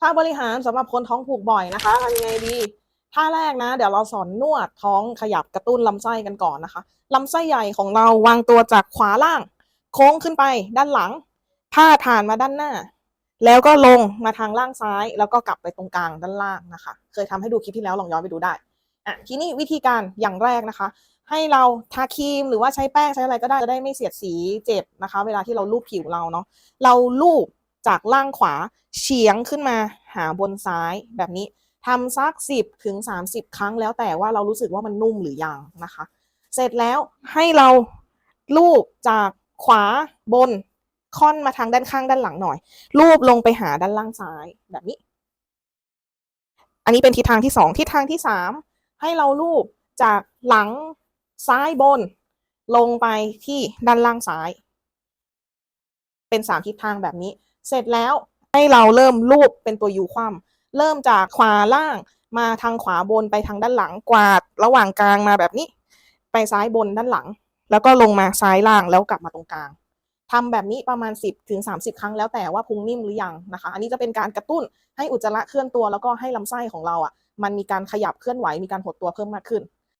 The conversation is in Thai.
ท่าบริหารสำหรับคนท้องผูกบ่อยนะคะทำยังไงดีท่าแรกนะ เดี๋ยวเราสอนนวดท้องขยับกระตุ้นลำไส้กันก่อนนะคะลำไส้ใหญ่ของเราวางตัวจากขวาล่าง โค้งขึ้นไปด้านหลังพาดผ่านมาด้านหน้า แล้วก็ลงมาทางล่างซ้าย แล้วก็กลับไปตรงกลางด้านล่างนะคะ เคยทำให้ดูคลิปที่แล้วลองย้อนไปดูได้อะทีนี้วิธีการอย่างแรกนะคะ ให้เราทาครีมหรือว่าใช้แป้งใช้อะไรก็ได้จะได้ไม่เสียดสีเจ็บนะคะ เวลาที่เราลูบผิวเราเนาะเราลูบ จากล่างขวาเฉียงขึ้นมาหาบนซ้ายแบบนี้ทำสักสิบถึงสามสิบครั้งแล้วแต่ว่าเรารู้สึกว่ามันนุ่มหรือยังนะคะ เสร็จแล้วให้เราลูบจากขวาบนค่อนมาทางด้านข้างด้านหลังหน่อย ลูบลงไปหาด้านล่างซ้ายแบบนี้ อันนี้เป็นทิศทางที่สองทิศทางที่สามให้เราลูบจากหลังซ้ายบน ลงไปที่ด้านล่างซ้าย เป็นสามทิศทางแบบนี้ เสร็จแล้วให้เราเริ่มลูบเป็นตัวยูคว่ำเริ่มจากขวาล่างมาทางขวาบนไปทางด้านหลังกวาด ระหว่างกลางมาแบบนี้ ไปซ้ายบนด้านหลัง แล้วก็ลงมาซ้ายล่างแล้วกลับมาตรงกลางทำแบบนี้ประมาณ 10ถึง30 ครั้งแล้วแต่ว่าพุงนิ่มหรือยังนะคะ อันนี้จะเป็นการกระตุ้นให้อุจจาระเคลื่อนตัวแล้วก็ให้ลำไส้ของเราอะมันมีการขยับเคลื่อนไหวมีการหดตัวเพิ่มมากขึ้น